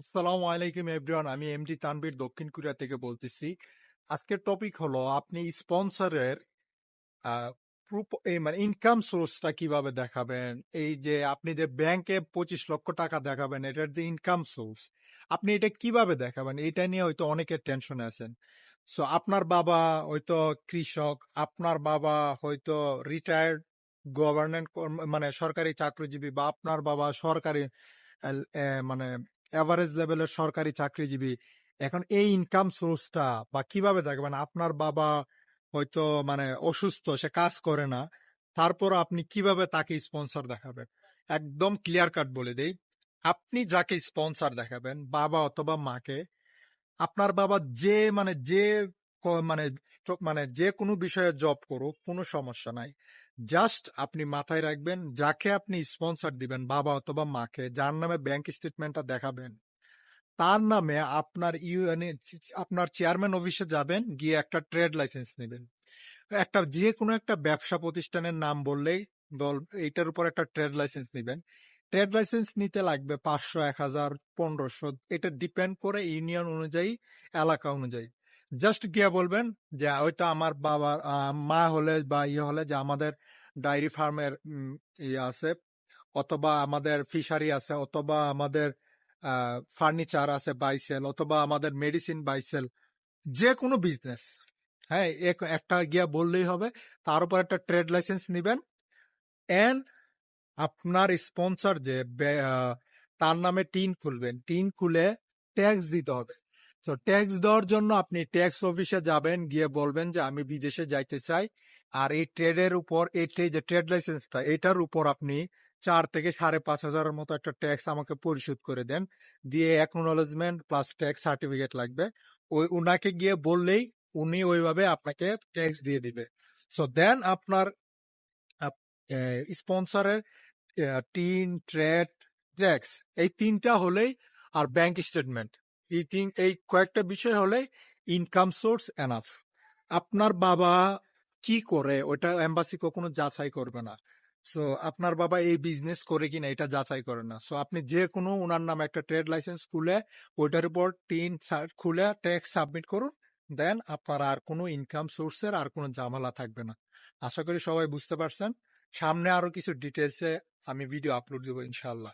আসসালামু আলাইকুম এভরিওয়ান। আমি এমডি তানবীর দক্ষিণ কোরিয়া থেকে বলতেছি। আজকের টপিক হলো, আপনি স্পন্সরের মানে ইনকাম সোর্সটা কীভাবে দেখাবেন? এই যে আপনি যে ব্যাংকে পঁচিশ লক্ষ টাকা দেখাবেন, এটার যে ইনকাম সোর্স আপনি এটা কীভাবে দেখাবেন? এটা নিয়ে হয়তো অনেকের টেনশনে আছেন। সো আপনার বাবা হয়তো কৃষক, আপনার বাবা হয়তো রিটায়ার্ড গভর্নমেন্ট মানে সরকারি চাকরিজীবী বা আপনার বাবা সরকারি মানে এভারেজ লেভেলের সরকারি চাকরিজীবী, এখন এই ইনকাম সোর্সটা বা কীভাবে দেখবেন আপনার বাবা হয়তো মানে অসুস্থ, সে কাজ করে না, তারপর আপনি কীভাবে তাকে স্পন্সর দেখাবেন? একদম ক্লিয়ার কাট বলে দেই, আপনি যাকে স্পন্সর দেখাবেন, বাবা অথবা মাকে, আপনার বাবা যে মানে যে মানে মানে যে কোনো বিষয়ে জব করুক, কোনো সমস্যা নাই। জাস্ট আপনি মাথায় রাখবেন, যাকে আপনি স্পন্সর দিবেন, বাবা অথবা মাকে, যার নামে ব্যাংক স্টেটমেন্টটা দেখাবেন, তার নামে আপনার ইউএনএ আপনার চেয়ারম্যান অফিসে যাবেন, গিয়ে একটা ট্রেড লাইসেন্স নেবেন। একটা যে কোনো একটা ব্যবসা প্রতিষ্ঠানের নাম বললেই বল, এইটার উপর একটা ট্রেড লাইসেন্স নেবেন। ট্রেড লাইসেন্স নিতে লাগবে পাঁচশো, এক হাজার, পনেরোশো, এটা ডিপেন্ড করে ইউনিয়ন অনুযায়ী, এলাকা অনুযায়ী। জাস্ট গিয়ে বলবেন যে হয়তো আমার বাবা মা হলে বা ইয়ে হলে যে আমাদের ডায়েরি ফার্মের ইয়ে আছে, অথবা আমাদের ফিশারি আছে, অথবা আমাদের ফার্নিচার আছে বাইসেল অথবা আমাদের মেডিসিন বাইসেল যে কোনো বিজনেস হ্যাঁ এক- একটা গিয়া বললেই হবে, তার উপর একটা ট্রেড লাইসেন্স নিবেন অ্যান্ড আপনার স্পন্সর যে তার নামে টিন খুলবেন, টিন খুলে ট্যাক্স দিতে হবে। তো ট্যাক্স দেওয়ার জন্য আপনি ট্যাক্স অফিসে যাবেন, গিয়ে বলবেন যে আমি বিদেশে যাইতে চাই। আর এই ট্রেডের উপর, এই যে ট্রেড লাইসেন্সটা এটার উপর আপনি চার থেকে সাড়ে পাঁচ হাজারের মতো একটা ট্যাক্স আমাকে পরিশোধ করে দেন। দিয়ে একনোলজমেন্ট প্লাস ট্যাক্স সার্টিফিকেট লাগবে। ওই উনাকে গিয়ে বললেই উনি ওইভাবে আপনাকে ট্যাক্স দিয়ে দিবে। সো দেন আপনার স্পন্সরের টিন ট্রেড ট্যাক্স এই তিনটা হলেই আর ব্যাংক স্টেটমেন্ট এই তিন, এই কয়েকটা বিষয় হলে ইনকাম সোর্স এনাফ আপনার বাবা কি করে? ওটা এম্বাসি কখনো যাচাই করবে না। সো আপনার বাবা এই বিজনেস করে কিনা এটা যাচাই করে না। সো আপনি যে কোনো ওনার নামে একটা ট্রেড লাইসেন্স খুলে, ওইটার উপর টিন খুলে ট্যাক্স সাবমিট করুন দেন আপনার আর কোনো ইনকাম সোর্সের আর কোনো ঝামেলা থাকবে না। আশা করি সবাই বুঝতে পারছেন। সামনে আরও কিছু ডিটেলসে আমি ভিডিও আপলোড দেবো ইনশাল্লাহ